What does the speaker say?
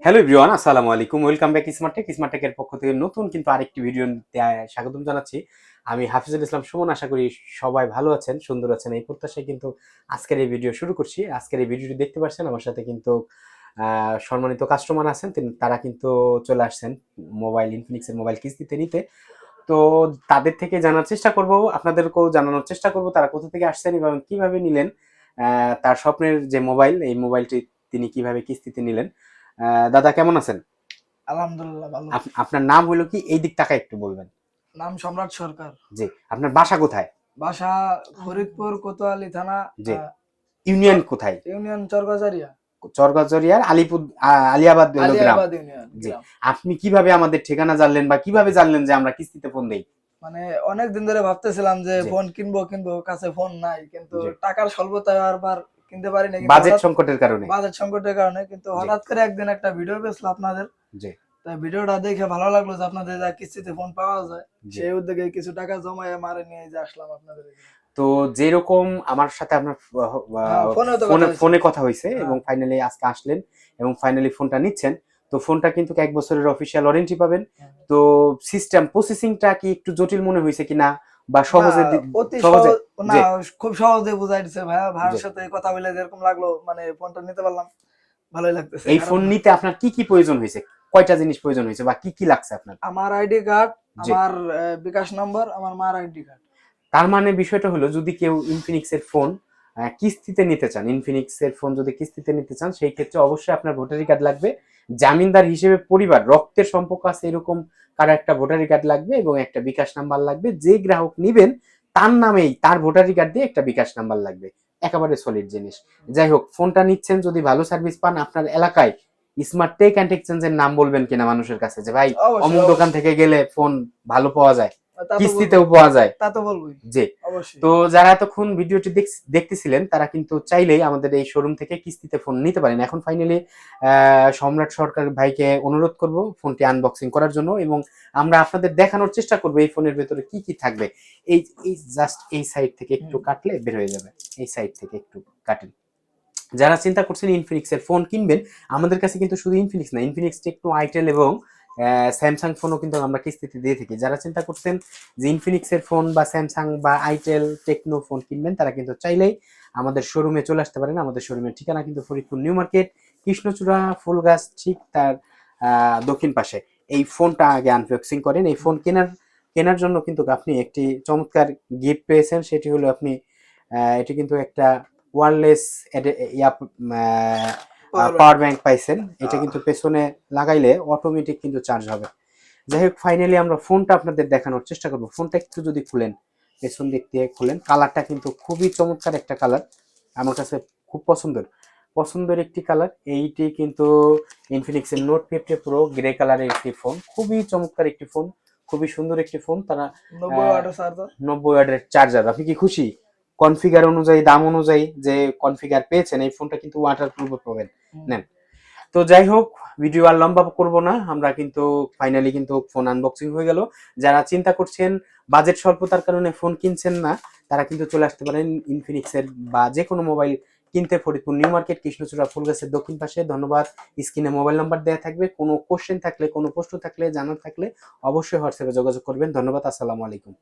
Hello everyone আসসালামু আলাইকুম। Welcome back smart tech smart টেকের পক্ষ থেকে নতুন কিন্তু আরেকটি ভিডিও স্বাগতম জানাচ্ছি। আমি হাফিজুল ইসলাম সুমন, আশা করি সবাই ভালো আছেন, সুন্দর আছেন। এই প্রত্যাশায় কিন্তু আজকের এই ভিডিও শুরু করছি। আজকের এই ভিডিওটি দেখতে পাচ্ছেন আমার সাথে কিন্তু সম্মানিত কাস্টমার আছেন। তারা কিন্তু চলে আসছেন মোবাইল ইনফিনিক্সের মোবাইল কিস্তিতে নিতে। তো তাদের থেকে জানার চেষ্টা করব, আপনাদেরকেও জানানোর চেষ্টা করব, তারা কোথা থেকে আসছেন এবং কীভাবে নিলেন তার স্বপ্নের যে মোবাইল এই মোবাইলটি তিনি কীভাবে কিস্তিতে নিলেন। দাদা কেমন আছেন? আলহামদুলিল্লাহ ভালো আপনার নাম হলো কি? এই দিক টাকা একটু বলবেন। নাম সম্রাট সরকার। জি আপনার বাসা কোথায়? বাসা ফরিদপুর কোতোয়ালি থানা জি। ইউনিয়ন কোথায়? ইউনিয়ন চরগাজারিয়া। চরগাজরিয়ার আলিপুর আলিয়াবাদ গ্রাম। জি। আপনি কীভাবে আমাদের ঠিকানা জানলেন বা কীভাবে জানলেন যে আমরা কিস্তিতে ফোন দেই? মানে অনেক দিন ধরে ভাবতেছিলাম যে ফোন কিনবো কিনবো কাছে ফোন নাই কিন্তু। টাকার স্বল্পতায় বারবার কিনতে পারি না বাজেট সংকটের কারণে। বাজেট সংকটের কারণে কিন্তু হঠাৎ করে একদিন একটা ভিডিও পেয়েছিল আপনাদের। জি। তাই ভিডিওটা দেখে ভালো লাগল যে আপনাদের যা কিস্তিতে ফোন পাওয়া যায় সেই উদ্যোগে কিছু টাকা জমায়ে মারে নিয়ে যে আসলাম আপনাদের তো যেরকম আমার সাথে আপনার হ্যাঁ, ফোনে ফোনে কথা হয়েছে। হ্যাঁ। এবং ফাইনালি আজকে আসলেন এবং ফাইনালি ফোনটা নিচ্ছেন। তো ফোনটা কিন্তু এক বছরের অফিসিয়াল ওয়ারেন্টি পাবেন। হ্যাঁ। তো সিস্টেম প্রসেসিংটা কি একটু জটিল মনে হয়েছে কিনা? বা সহজে অতি সহজে না খুব সহজে বুঝাই দিছে ভাইয়া। ভাইয়ের সাথে কথা বলে যেরকম লাগল মানে ফোনটা নিতে পারলাম। ভালোই লাগতেছে। এই ফোন নিতে আপনার কি কি প্রয়োজন হয়েছে? কয়টা জিনিস প্রয়োজন হয়েছে বা কি কি লাগছে আপনার? আমার আইডি কার্ড। আমার বিকাশ নম্বর আমার মার আইডি কার্ড। তার মানে বিষয়টা হলো যদি কেউ ইনফিনিক্স এর ফোন কিস্তিতে নিতে চান। ইনফিনিক্স এর ফোন যদি কিস্তিতে নিতে চান সেই ক্ষেত্রে অবশ্যই আপনার ভোটারি কার্ড লাগবে। জামিনদার হিসেবে পরিবার রক্তের সম্পর্ক আছে এরকম কারও একটা ভোটারি কার্ড লাগবে এবং একটা বিকাশ নাম্বার লাগবে। যে গ্রাহক নিবেন তার নামেই তার ভোটারি কার্ড দিয়ে একটা বিকাশ নাম্বার লাগবে। একেবারে সলিড জিনিস। যাই হোক ফোনটা নিচ্ছেন যদি ভালো সার্ভিস পান আপনার এলাকায় স্মার্ট টেক অ্যান্ড এক্সচেঞ্জের নাম বলবেন কিনা মানুষের কাছে যে ভাই অমুক দোকান থেকে গেলে ফোন ভালো পাওয়া যায়। কিস্তিতেও পাওয়া যায়। তা তো বলবোই। জি। অবশ্যই। তো যারা এতক্ষণ ভিডিওটি দেখতেছিলেন তারা কিন্তু চাইলেই আমাদের এই শোরুম থেকে কিস্তিতে ফোন নিতে পারেন। এখন ফাইনালি সম্রাট সরকার ভাইকে অনুরোধ করব ফোনটি আনবক্সিং করার জন্য এবং আমরা আপনাদের দেখানোর চেষ্টা করব এই ফোনের ভেতরে কি কি থাকবে। এই এই জাস্ট এই সাইড থেকে একটু কাটলে বের হয়ে যাবে। এই সাইড থেকে একটু কাটেন। যারা চিন্তা করছেন ইনফিনিক্স এর ফোন কিনবেন আমাদের কাছে কিন্তু শুধু ইনফিনিক্স না ইনফিনিক্স টেকনো আইটেল এবং স্যামসাং ফোনও কিন্তু আমরা কিস্তিতে দিয়ে থাকি। যারা চিন্তা করছেন যে ইনফিনিক্স এর ফোন বা স্যামসাং বা আইটেল টেকনো ফোন কিনবেন, তারা কিন্তু চাইলেই আমাদের শোরুমে চলে আসতে পারেন। আমাদের শোরুমের ঠিকানা কিন্তু ফরিদপুর নিউ মার্কেট, কৃষ্ণচূড়া, ফুলগাছ, ঠিক তার দক্ষিণ পাশে। এই ফোনটা আগে আনবক্সিং করেন। এই ফোন কেনার কেনার জন্য কিন্তু আপনি একটি চমৎকার গিফট পেয়েছেন। সেটি হলো আপনি এটি কিন্তু একটা ওয়ারলেস Power পাওয়ার ব্যাংক পাইছেন এটা কিন্তু পেছনে লাগাইলে অটোমেটিক কিন্তু চার্জ হবে। যাই হোক ফাইনালি আমরা ফোনটা আপনাদের দেখানোর চেষ্টা করব। ফোনটা একটু যদি খুলেন পেছন দিক দিয়ে খুলেন কালারটা কিন্তু খুবই চমৎকার একটা কালার আমার কাছে খুব পছন্দের। পছন্দের একটি কালার এইটি কিন্তু ইনফিনিক্সের নোট ফিফটি প্রো গ্রে কালারের একটি ফোন খুবই চমৎকার একটি ফোন খুবই সুন্দর একটি ফোন তারা নব্বই ওয়াটের চার্জার আপনি কি খুশি? কনফিগার অনুযায়ী দাম অনুযায়ী যে কনফিগার পেয়েছেন এই ফোনটা কিন্তু ওয়াটার প্রুফ পাবেন। নেন। তো যাই হোক ভিডিও আর লম্বা করব না আমরা কিন্তু ফাইনালি কিন্তু ফোন আনবক্সিং হয়ে গেল। যারা চিন্তা করছেন বাজেট স্বল্পতার কারণে ফোন কিনছেন না তারা কিন্তু চলে আসতে পারেন ইনফিনিক্স এর বা যে কোনো মোবাইল কিনতে ফরিদপুর নিউ মার্কেট কৃষ্ণচূড়া ফুলগাছের দক্ষিণ পাশে। ধন্যবাদ। স্ক্রিনে মোবাইল নাম্বার দেওয়া থাকবে। কোনো কোশ্চেন থাকলে কোনো প্রশ্ন থাকলে জানার থাকলে অবশ্যই হোয়াটসঅ্যাপে যোগাযোগ করবেন। ধন্যবাদ। আসসালামু আলাইকুম।